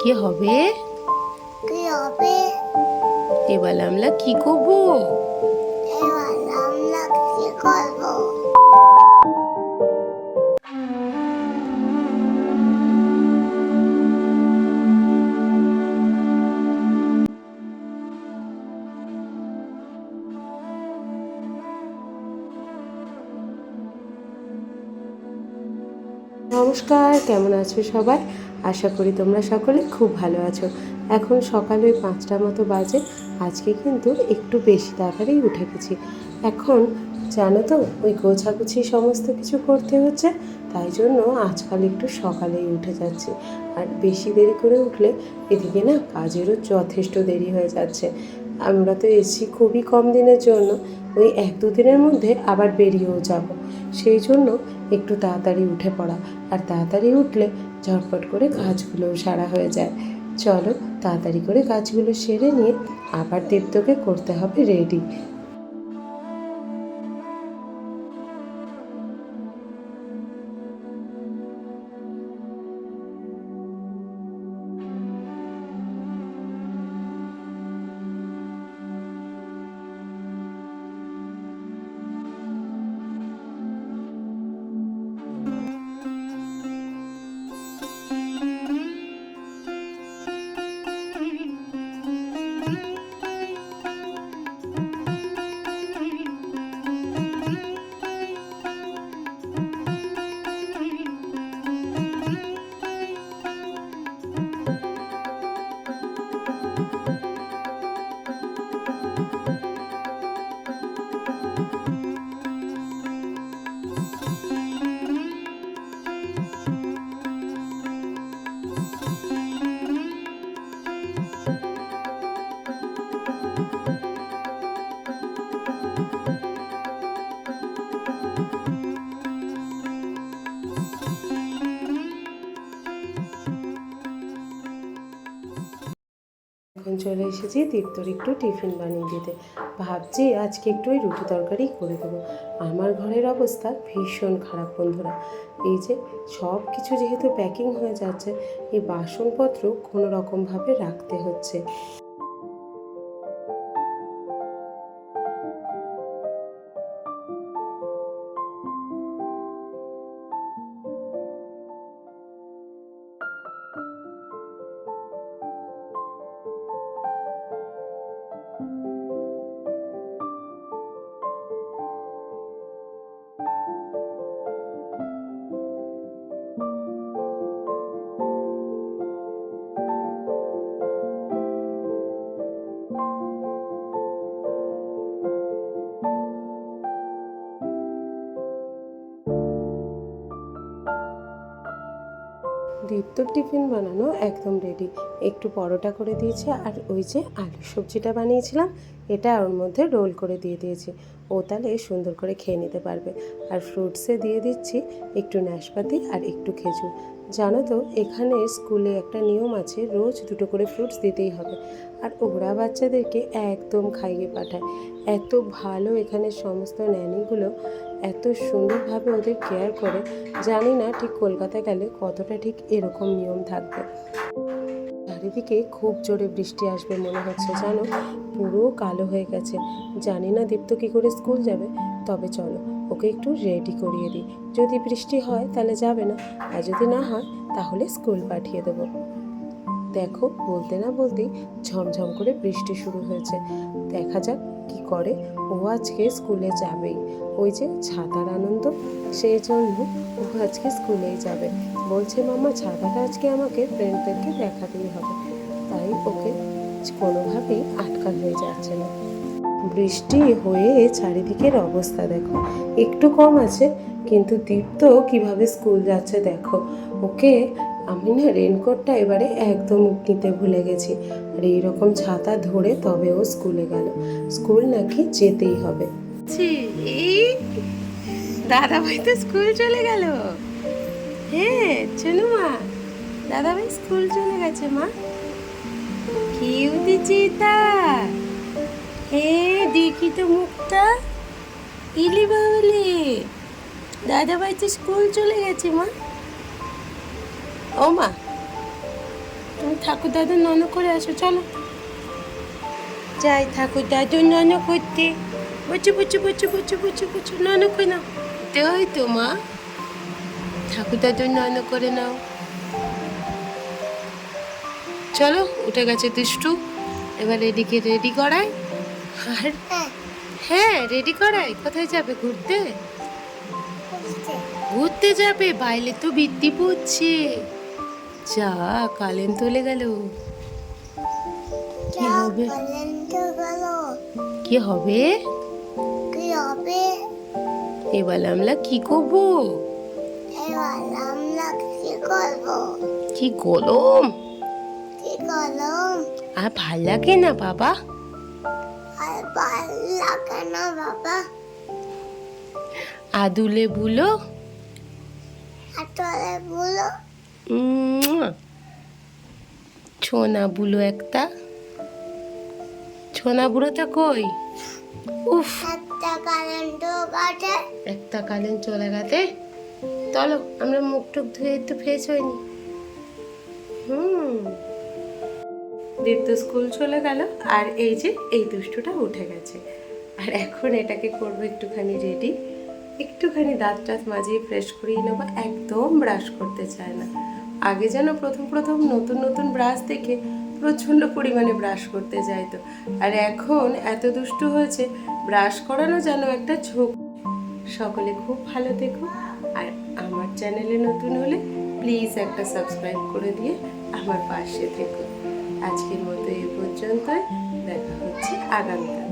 কি হবে? কি হবে? এবার আমরা কি করব? নমস্কার, কেমন আছো সবাই? আশা করি তোমরা সকলে খুব ভালো আছো। এখন সকাল ওই পাঁচটা মতো বাজে, আজকে কিন্তু একটু বেশি তাড়াতাড়ি উঠে গেছি। এখন জানো তো, ওই গোছাগুছি সমস্ত কিছু করতে হচ্ছে, তাই জন্য আজকাল একটু সকালেই উঠে যাচ্ছি। আর বেশি দেরি করে উঠলে এদিকে না কাজেরও যথেষ্ট দেরি হয়ে যাচ্ছে। আমরা তো এসছি খুবই কম দিনের জন্য, ওই এক দুদিনের মধ্যে আবার বেরিয়েও যাব। সেই জন্য একটু তাড়াতাড়ি উঠে পড়া। আর তাড়াতাড়ি উঠলে ঝটপট করে কাজগুলোও সারা হয়ে যায়। চলো তাড়াতাড়ি করে কাজগুলো সেরে নিয়ে আবার দীপ্তকে করতে হবে রেডি। এখন চলে এসেছি তীর্থর একটু টিফিন বানিয়ে দিতে। ভাবছি আজকে একটু ওই রুটি তরকারি করে দেবো। আমার ঘরের অবস্থা ভীষণ খারাপ বন্ধুরা। এই যে সব কিছু যেহেতু প্যাকিং হয়ে যাচ্ছে, এই বাসনপত্র কোনো রকমভাবে রাখতে হচ্ছে। দীপ্তর টিফিন বানানো একদম রেডি একটু পরোটা করে দিয়েছি আর ওই যে আলু সবজিটা বানিয়েছিলাম, এটা ওর মধ্যে রোল করে দিয়ে দিয়েছি। ও তাহলে সুন্দর করে খেয়ে নিতে পারবে। আর ফ্রুটসে দিয়ে দিচ্ছি একটু নাশপাতি আর একটু খেজুর। জানো তো, এখানে স্কুলে একটা নিয়ম আছে, রোজ দুটো করে ফ্রুটস দিতেই হবে। আর ওরা বাচ্চাদেরকে একদম খাইয়ে পাঠায়। এত ভালো এখানে সমস্ত ন্যানিগুলো এত সুন্দরভাবে ওদের কেয়ার করে। জানি না ঠিক কলকাতা গেলে কতটা ঠিক এরকম নিয়ম থাকবে। চারিদিকে খুব জোরে বৃষ্টি আসবে মনে হচ্ছে জানো? পুরো কালো হয়ে গেছে। জানি না দীপ্ত কী করে স্কুল যাবে। তবে চলো, ওকে একটু রেডি করিয়ে দিই। যদি বৃষ্টি হয় তাহলে যাবে না। আর যদি না হয় তাহলে স্কুল পাঠিয়ে দেবো। দেখো, বলতে না বলতেই ঝমঝম করে বৃষ্টি শুরু হয়েছে। দেখা যাক কি করে। ও আজকে স্কুলে যাবেই। ওই যে ছাতার আনন্দ সেই জন্য ও আজকে স্কুলেই যাবে। বলছে মামা ছাতাটা আজকে আমাকে ফ্রেন্ডদেরকে দেখাতেই হবে। তাই ওকে কোনোভাবেই আটকান হয়ে যাচ্ছে না। বৃষ্টি হয়ে চারিদিকের অবস্থা দেখো। একটু কম আছে, কিন্তু দীপ্ত কীভাবে স্কুল যাচ্ছে দেখো। ওকে আমি না রেনকোটটা এবারে একদম নিতে ভুলে গেছি। আর এইরকম ছাতা ধরে তবে ও স্কুলে গেল। স্কুল নাকি যেতেই হবে। দাদা ভাই তো স্কুল চলে গেল। হ্যাঁ চলো মা। দাদা ভাই স্কুল চলে গেছে মা। কিউটি চিতা। হে, দেখি তো মুখটা। ইলি বাবলি দাদা ভাই তো স্কুল চলে গেছে মা। ও মা তুমি ঠাকুর দাদু নন করে আসো চলো। যাই ঠাকুর দাদু নন করতে। বুঝু বুঝু বুঝু বুঝু বুঝু বুঝু নন করে নাও। দেওয়াই তো মা। ঠাকুর দাদু নন করে নাও। চলো উঠে গেছে দুষ্টু। এবার এদিকে রেডি করাই আর হ্যাঁ হ্যাঁ রেডি করাই কোথায় যাবে ঘুরতে? ঘুরতে। যাবে বাইরে তো বৃদ্ধি পড়ছে যা কালেন চলে গেল। কি হবে? কি হবে? কি হবে? এবার আমরা কি করব? এবার আমরা কি করব? কি গরম। কি করলাম আর ভালো লাগে না বাবা? আর ভালো লাগে না বাবা। আদুলে বুলো। তোরে বলো। ছোনা বুলো একটা ছোনা বুড়োটা কই উফ একটা কারেন্ট কালেন চলে গেছে চলো আমরা মুখ টুক ধুয়ে একটু ফ্রেশ হইনি হুম দীপ্ত স্কুল চলে গেল আর এই যে এই দুষ্টুটা উঠে গেছে। আর এখন এটাকে করব একটুখানি রেডি একটুখানি দাঁত টাত মাজিয়ে ফ্রেশ করিয়ে নেব একদম ব্রাশ করতে চায় না। আগে যেন প্রথম প্রথম নতুন নতুন ব্রাশ দেখে প্রচণ্ড পরিমাণে ব্রাশ করতে যাইতো আর এখন এত দুষ্টু হয়েছে ব্রাশ করানো যেন একটা ঝোঁক। সকলে খুব ভালো থেকো। আর আমার চ্যানেলে নতুন হলে প্লিজ একটা সাবস্ক্রাইব করে দিয়ে আমার পাশে থেকো। আজকের মতো এই পর্যন্তই। দেখা হচ্ছে আগামীকাল।